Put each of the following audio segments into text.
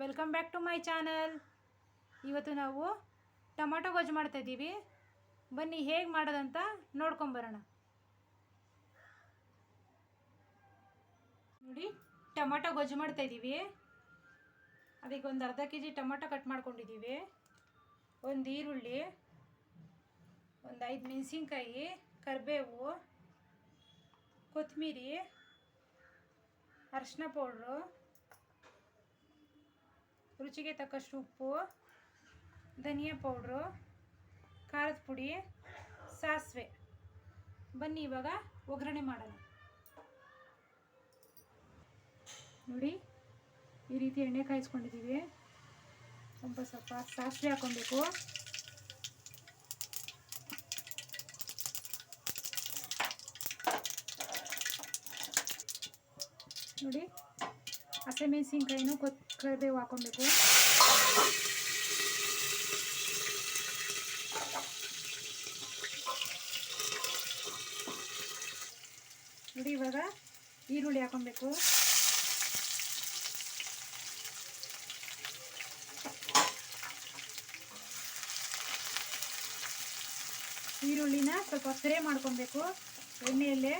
Welcome back to my channel ಇವತ್ತು ನಾವು tomato ಗೊಜ್ಜು ಮಾಡ್ತಾಯಿದ್ದೀವಿ ಬನ್ನಿ, ಹೇಗೆ ಮಾಡೋದಂತ ನೋಡ್ಕೊಂಬರೋಣ ನೋಡಿ, ಟೊಮಾಟೊ ಗೊಜ್ಜು ಮಾಡ್ತಾಯಿದ್ದೀವಿ ಅದಕ್ಕೆ ಒಂದು ಅರ್ಧ ಕೆ ಜಿ ಟೊಮ್ಯಾಟೊ ಕಟ್ ಮಾಡ್ಕೊಂಡಿದ್ದೀವಿ. ಒಂದು ಈರುಳ್ಳಿ, ಒಂದು ಐದು ಮೆಣಸಿನ್ಕಾಯಿ, ಕರಿಬೇವು ಕೊತ್ತಂಬರಿ ಅರಿಶಿನ ಪೌಡ್ರು ರುಚಿಗೆ ತಕ್ಕಷ್ಟು ಉಪ್ಪು, ಧನಿಯಾ ಪೌಡ್ರು, ಖಾರದ ಪುಡಿ, ಸಾಸಿವೆ. ಬನ್ನಿ ಇವಾಗ ಒಗ್ಗರಣೆ ಮಾಡೋಣ. ನೋಡಿ, ಈ ರೀತಿ ಎಣ್ಣೆ ಕಾಯಿಸ್ಕೊಂಡಿದ್ದೀವಿ. ಸ್ವಲ್ಪ ಸ್ವಲ್ಪ ಸಾಸಿವೆ ಹಾಕ್ಕೊಬೇಕು. ನೋಡಿ ಹಸಿಮೆಣಸಿನ್ಕಾಯಿನೂ ಕೊತ್ ಕರಿಬೇವು ಹಾಕೊಬೇಕು ನೋಡಿ ಇವಾಗ ಈರುಳ್ಳಿ ಹಾಕೊಬೇಕು ಈರುಳ್ಳಿನ ಸ್ವಲ್ಪ ಫ್ರೈ ಮಾಡ್ಕೊಬೇಕು ಎಣ್ಣೆಯಲ್ಲೇ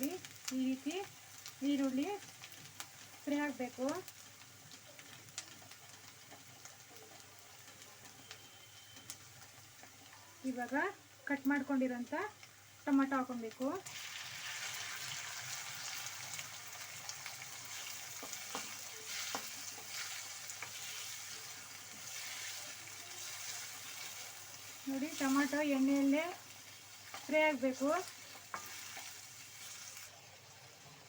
ನೋಡಿ ಈ ರೀತಿ ಈರುಳ್ಳಿ ಫ್ರೈ ಆಗಬೇಕು. ಇವಾಗ ಕಟ್ ಮಾಡ್ಕೊಂಡಿರೋಂಥ ಟೊಮೆಟೊ ಹಾಕೊಬೇಕು ನೋಡಿ ಟೊಮೆಟೊ ಎಣ್ಣೆಯಲ್ಲೇ ಫ್ರೈ ಆಗಬೇಕು.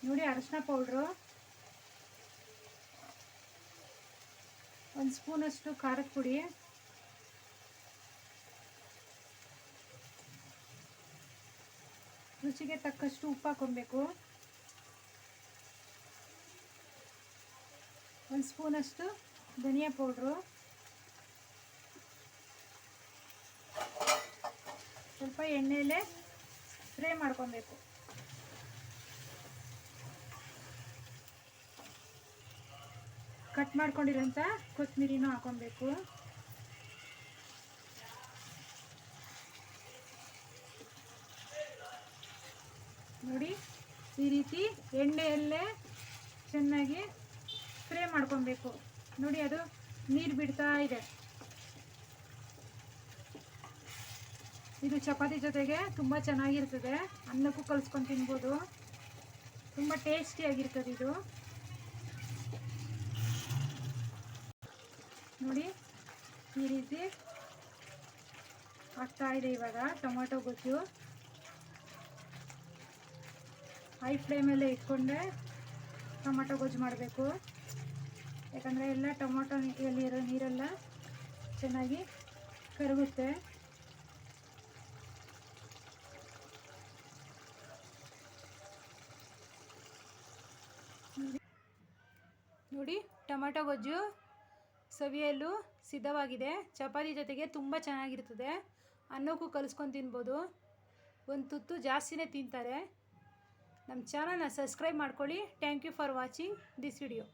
ನೋಡಿ ಅರಶಿನ ಪೌಡ್ರು ಒಂದು ಸ್ಪೂನಷ್ಟು ಖಾರದ ಪುಡಿ. ರುಚಿಗೆ ತಕ್ಕಷ್ಟು ಉಪ್ಪು ಹಾಕೊಬೇಕು ಒಂದು ಸ್ಪೂನಷ್ಟು ಧನಿಯಾ ಪೌಡ್ರು ಸ್ವಲ್ಪ ಎಣ್ಣೆಯಲ್ಲೇ ಫ್ರೈ ಮಾಡ್ಕೊಬೇಕು. ಕಟ್ ಮಾಡ್ಕೊಂಡಿರೋಂಥ ಕೊತ್ತಂಬರಿನೂ ಹಾಕೊಬೇಕು. ನೋಡಿ, ಈ ರೀತಿ ಎಣ್ಣೆಯಲ್ಲೇ ಚೆನ್ನಾಗಿ ಫ್ರೈ ಮಾಡ್ಕೊಬೇಕು. ನೋಡಿ, ಅದು ನೀರು ಬಿಡ್ತಾ ಇದೆ. ಇದು ಚಪಾತಿ ಜೊತೆಗೆ ತುಂಬ ಚೆನ್ನಾಗಿರ್ತದೆ. ಅನ್ನಕ್ಕೂ ಕಲಿಸ್ಕೊಂಡು ತಿನ್ಬೋದು. ತುಂಬ ಟೇಸ್ಟಿಯಾಗಿರ್ತದೆ ಇದು. ನೋಡಿ ಈ ರೀತಿ ಆಗ್ತಾ ಇದೆ ಇವಾಗ ಟೊಮೊಟೊ ಗೊಜ್ಜು. ಹೈ ಫ್ಲೇಮಲ್ಲೇ ಇಟ್ಕೊಂಡೆ ಟೊಮೊಟೊ ಗೊಜ್ಜು ಮಾಡಬೇಕು. ಯಾಕಂದರೆ ಎಲ್ಲ ಟೊಮೊಟೊ ಎಲ್ಲಿರೋ ನೀರೆಲ್ಲ ಚೆನ್ನಾಗಿ ಕರಗುತ್ತೆ. ನೋಡಿ ಟೊಮೆಟೊ ಗೊಜ್ಜು ಸವಿಯಲು ಸಿದ್ಧವಾಗಿದೆ. ಚಪಾತಿ ಜೊತೆಗೆ ತುಂಬ ಚೆನ್ನಾಗಿರ್ತದೆ ಅನ್ನಕ್ಕೂ ಕಲಿಸ್ಕೊಂಡು ತಿನ್ಬೋದು. ಒಂದು ತುತ್ತು ಜಾಸ್ತಿನೇ ತಿಂತಾರೆ. ನಮ್ಮ ಚಾನಲ್ನ ಸಬ್ಸ್ಕ್ರೈಬ್ ಮಾಡ್ಕೊಳ್ಳಿ. Thank you for watching this video.